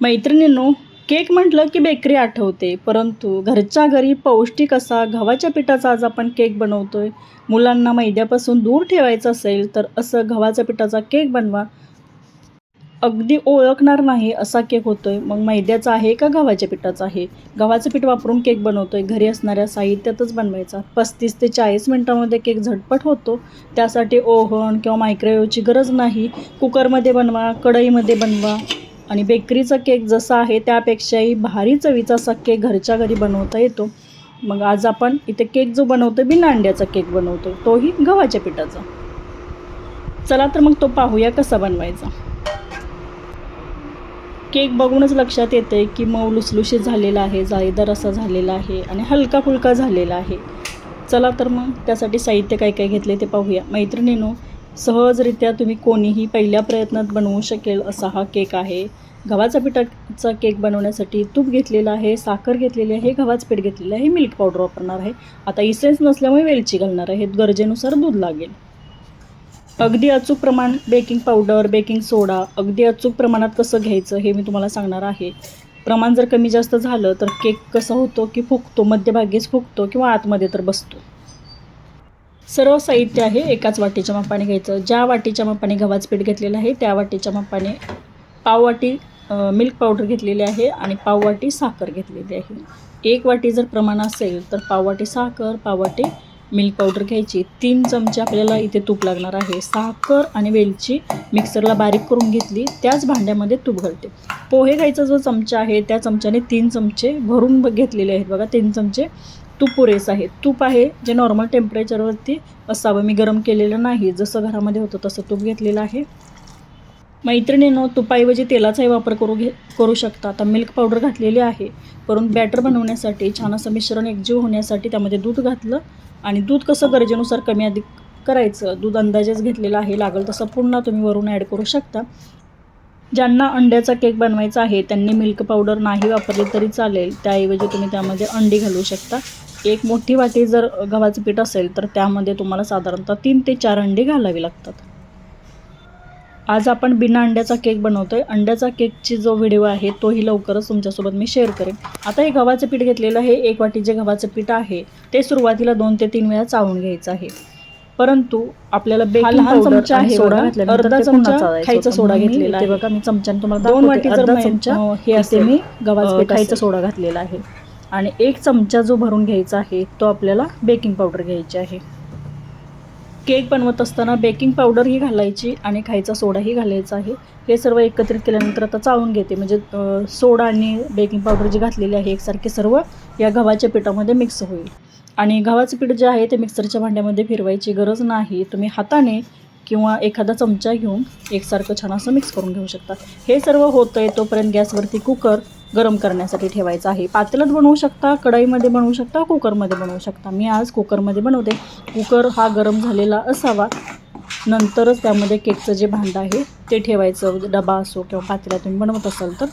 मैत्रिणींनो केक म्हटलं की बेकरी आठवते. परंतु घरच्या घरी पौष्टिक असा गव्हाच्या पिठाचा आज आपण केक बनवतोय. मुलांना मैद्यापासून दूर ठेवायचं असेल तर असं गव्हाच्या पिठाचा केक बनवा. अगदी ओळखणार नाही असा केक होतोय. मग मैद्याचा आहे का गव्हाच्या पिठाचा आहे? गव्हाचं पीठ वापरून केक बनवतोय. घरी असणाऱ्या साहित्यातच बनवायचा. पस्तीस ते चाळीस मिनटामध्ये केक झटपट होतो. त्यासाठी ओव्हन किंवा मायक्रोवेव्हची गरज नाही. कुकरमध्ये बनवा कढईमध्ये बनवा. आणि बेकरीचा केक जसा आहे त्यापेक्षाही भारी चवीचा असा केक घरच्या घरी बनवता येतो. मग आज आपण इथे केक जो बनवतो बिना अंड्याचा केक बनवतो तोही गव्हाच्या पिठाचा. चला तर मग तो पाहूया कसा बनवायचा. केक बघूनच लक्षात येतं आहे की मऊ लुसलुशीत झालेला आहे जाळीदार असा झालेला आहे आणि हलका फुलका झालेला आहे. चला तर मग त्यासाठी साहित्य काय काय घेतले ते पाहूया. मैत्रिणीनो सहजरित्या तुम्ही कोणीही पहिल्या प्रयत्नात बनवू शकेल असा हा केक आहे. गव्हाच्या पिठाचा केक बनवण्यासाठी तूप घेतलेलं आहे साखर घेतलेली आहे गव्हाचं पीठ घेतलेलं आहे मिल्क पावडर वापरणार आहे. आता इसेन्स नसल्यामुळे वेलची घालणार आहे गरजेनुसार दूध लागेल. अगदी अचूक प्रमाण बेकिंग पावडर बेकिंग सोडा अगदी अचूक प्रमाणात कसं घ्यायचं हे मी तुम्हाला सांगणार आहे. प्रमाण जर कमी जास्त झालं तर केक कसा होतो की फुगतो मध्यभागीच फुगतो किंवा आतमध्ये तर बसतो. सर्व साहित्य आहे एकाच वाटीच्या मापाने घ्यायचं. ज्या वाटीच्या मापाने गव्हाचं पीठ घेतलेलं आहे त्या वाटीच्या मापाने पाववाटी मिल्क पावडर घेतलेली आहे आणि पाववाटी साखर घेतलेली आहे. एक वाटी जर प्रमाण असेल तर पाववाटी साखर पाववाटी मिल्क पावडर घ्यायची. तीन चमचे आपल्याला इथे तूप लागणार आहे. साखर आणि वेलची मिक्सरला बारीक करून घेतली. त्याच भांड्यामध्ये तूप घालते. पोहे घ्यायचा जो चमचा आहे त्या चमच्याने तीन चमचे भरून ब- घेतलेले आहेत. बघा तीन चमचे तूप पुरेसं आहे. तूप आहे जे नॉर्मल टेम्परेचरवरती असावं. मी गरम केलेलं नाही. जसं घरामध्ये होतं तसं तूप घेतलेलं आहे. मैत्रिणीनं तुपाऐवजी तेलाचाही वापर करू घे करू शकता. आता मिल्क पावडर घातलेली आहे. परंतु बॅटर बनवण्यासाठी छान असं मिश्रण एकजीव होण्यासाठी त्यामध्ये दूध घातलं आणि दूध कसं गरजेनुसार कमी अधिक करायचं दूध अंदाजेच घेतलेलं आहे. लागेल तसं पुन्हा तुम्ही वरून ॲड करू शकता. ज्यांना अंड्याचा केक बनवायचा आहे त्यांनी मिल्क पावडर नाही वापरली तरी चालेल. त्याऐवजी तुम्ही त्यामध्ये अंडी घालू शकता. एक मोठी वाटी जर गव्हाचं पीठ असेल तर त्यामध्ये तुम्हाला साधारणतः तीन ते चार अंडी घालावी लागतात. आज आपण बिना अंड्याचा केक बनवतोय. अंड्याचा केकची जो व्हिडिओ आहे तोही लवकरच तुमच्यासोबत मी शेअर करेन. आता हे गव्हाचं पीठ घेतलेलं आहे. एक वाटी जे गव्हाचं पीठ आहे ते सुरुवातीला दोन ते तीन वेळा चाळून घ्यायचं आहे. परंतु आपल्याला बेकिंग लहान चमचा आहे सोडा अर्धा चमचा खायचा. सोडा घेतलेला आहे. बघा, मी चमच्याने तुम्हाला दोन. वाटी अर्धा चमचा हे असेल मी गव्हाचं पीठ खायचा. सोडा घातलेला आहे. आणि एक चमचा जो भरून घ्यायचा आहे तो आपल्याला बेकिंग पावडर घ्यायची आहे. केक बनवत असताना बेकिंग पावडरही घालायची आणि खायचा सोडाही घालायचा आहे. हे सर्व एकत्रित केल्यानंतर आता चाळून घेते. म्हणजे सोडा आणि बेकिंग पावडर जी घातलेली आहे एकसारखे सर्व या गव्हाच्या पिठामध्ये मिक्स होईल. आणि गव्हाचं पीठ जे आहे ते मिक्सरच्या भांड्यामध्ये फिरवायची गरज नाही. तुम्ही हाताने किंवा एखादा चमचा घेऊन एकसारखं छान असं मिक्स करून घेऊ शकता. हे सर्व होतं आहे तोपर्यंत गॅसवरती कुकर गरम करण्यासाठी ठेवायचं आहे. पातेल्यात बनवू शकता कढईमध्ये बनवू शकता कुकरमध्ये बनवू शकता. मी आज कुकरमध्ये बनवते. कुकर हा गरम झालेला असावा. नंतरच त्यामध्ये केकचं जे भांडं आहे ते ठेवायचं. डबा असो किंवा पातेला तुम्ही बनवत असाल तर.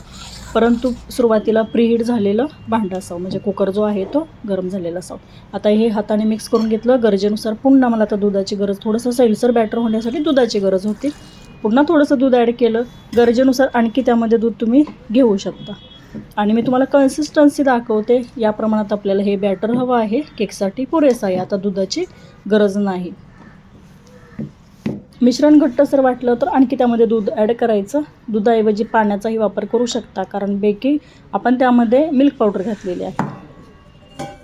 परंतु सुरुवातीला प्रीहीट झालेलं भांडं असावं. म्हणजे कुकर जो आहे तो गरम झालेला असावं. आता हे हाताने मिक्स करून घेतलं. गरजेनुसार पुन्हा मला आता दुधाची गरज थोडंसं सैलसर बॅटर होण्यासाठी दुधाची गरज होती. पुन्हा थोडंसं दूध ॲड केलं. गरजेनुसार आणखी त्यामध्ये दूध तुम्ही घेऊ शकता. आणि मी तुम्हाला कन्सिस्टन्सी दाखवते. या प्रमाणात आपल्याला हे बॅटर हवं आहे. केकसाठी पुरेसं आहे. आता दुधाची गरज नाही. मिश्रण घट्टसर वाटलं तर आणखी त्यामध्ये दूध ॲड करायचं. दुधाऐवजी पाण्याचाही वापर करू शकता. कारण बेकिंग आपण त्यामध्ये मिल्क पावडर घातलेली आहे.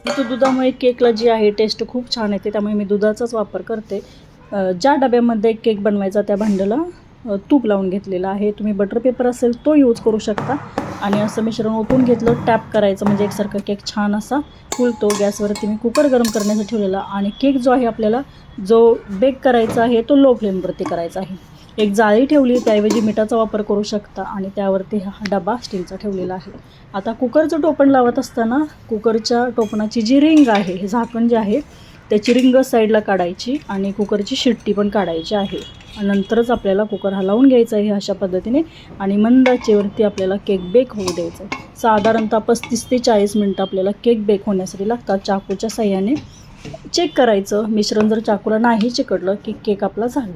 तो दुधामुळे केकला जी आहे टेस्ट खूप छान येते. त्यामुळे मी दुधाचाच वापर करते. ज्या डब्यामध्ये केक बनवायचा त्या भांड्याला तूप लावून घेतलेलं आहे. तुम्ही बटर पेपर असेल तो यूज करू शकता. आणि असं मिश्रण ओतून घेतलं टॅप करायचं. म्हणजे एकसारखा केक छान असा फुलतो. गॅसवरती मी कुकर गरम करण्यासाठी ठेवलेला आणि केक जो आहे आपल्याला जो बेक करायचा आहे तो लो फ्लेमवरती करायचा आहे. एक जाळी ठेवली त्याऐवजी मिठाचा वापर करू शकता आणि त्यावरती हा डबा स्टीलचा ठेवलेला आहे. आता कुकरचं टोपण लावत असताना कुकरच्या टोपणाची जी रिंग आहे हे झाकण जे आहे त्याची रिंग साईडला काढायची आणि कुकरची शिट्टी पण काढायची आहे. नंतरच आपल्याला कुकर हलावून घ्यायचं आहे अशा पद्धतीने. आणि मंदाचेवरती आपल्याला केक बेक होऊ द्यायचा आहे. साधारणतः पस्तीस ते चाळीस मिनटं आपल्याला केक बेक होण्यासाठी लागतात. चाकूच्या साह्याने चेक करायचं. मिश्रण जर चाकूला नाही चिकटलं की केक आपला झाला.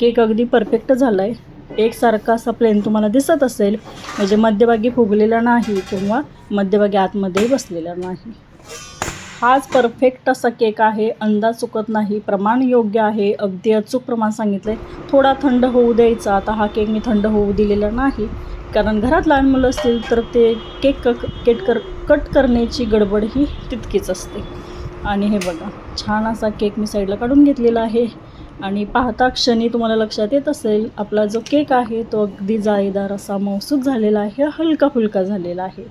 केक अगदी परफेक्ट झाला आहे एकसारखा असा प्लेन तुम्हाला दिसत असेल. म्हणजे मध्यभागी फुगलेला नाही किंवा मध्यभागी आतमध्ये बसलेला नाही. हाच परफेक्ट असा केक आहे. अंदाज चुकत नाही. प्रमाण योग्य आहे. अगदी अचूक प्रमाण सांगितलं आहे थोडा थंड होऊ द्यायचा. आता हा केक मी थंड होऊ दिलेला नाही. कारण घरात लहान मुलं असतील तर ते केक क केट कर कट करण्याची गडबड ही तितकीच असते. आणि हे बघा छान असा केक मी साईडला काढून घेतलेला आहे. आणि पाहता क्षणी तुम्हाला लक्षात येत असेल आपला जो केक आहे तो अगदी जाळीदार असा मौसूद झालेला आहे. हलका फुलका झालेला आहे.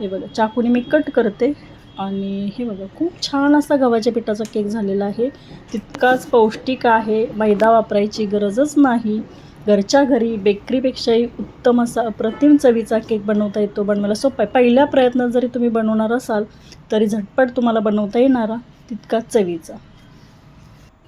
हे बघा चाकूने मी कट करते. आणि हे बघा खूप छान असा गव्हाच्या पिठाचा केक झालेला आहे. तितकाच पौष्टिक आहे मैदा वापरायची गरजच नाही. घरच्या घरी बेकरीपेक्षाही उत्तम असा अप्रतिम चवीचा केक बनवता येतो. बनवायला सोपा आहे. पहिल्या प्रयत्नात जरी तुम्ही बनवणार असाल तरी झटपट तुम्हाला बनवता येणारा तितकाच चवीचा.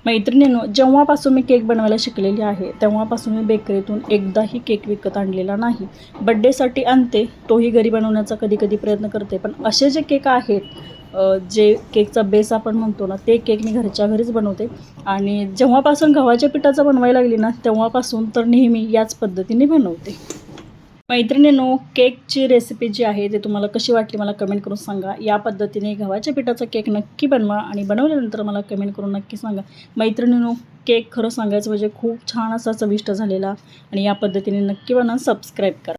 मैत्रिणींनो जेव्हापासून मी केक बनवायला शिकलेली आहे तेव्हापासून मी बेकरीतून एकदाही केक विकत आणलेला नाही. बड्डेसाठी आणते तोही घरी बनवण्याचा कधी कधी प्रयत्न करते. पण असे जे केक आहेत जे केकचा बेस आपण म्हणतो ना ते केक मी घरच्या घरीच बनवते. आणि जेव्हापासून गव्हाच्या पिठाचं बनवायला लागली ना तेव्हापासून तर नेहमी याच पद्धतीने बनवते. मैत्रिणींनो केकची रेसिपी जी आहे ते तुम्हाला कशी वाटली मला कमेंट करून सांगा. या पद्धतीने गव्हाच्या पिठाचा केक नक्की बनवा आणि बनवल्यानंतर मला कमेंट करून नक्की सांगा. मैत्रिणींनो केक खरं सांगायचं म्हणजे खूप छान असा चविष्ट झालेला आणि या पद्धतीने नक्की बनवा सबस्क्राईब करा.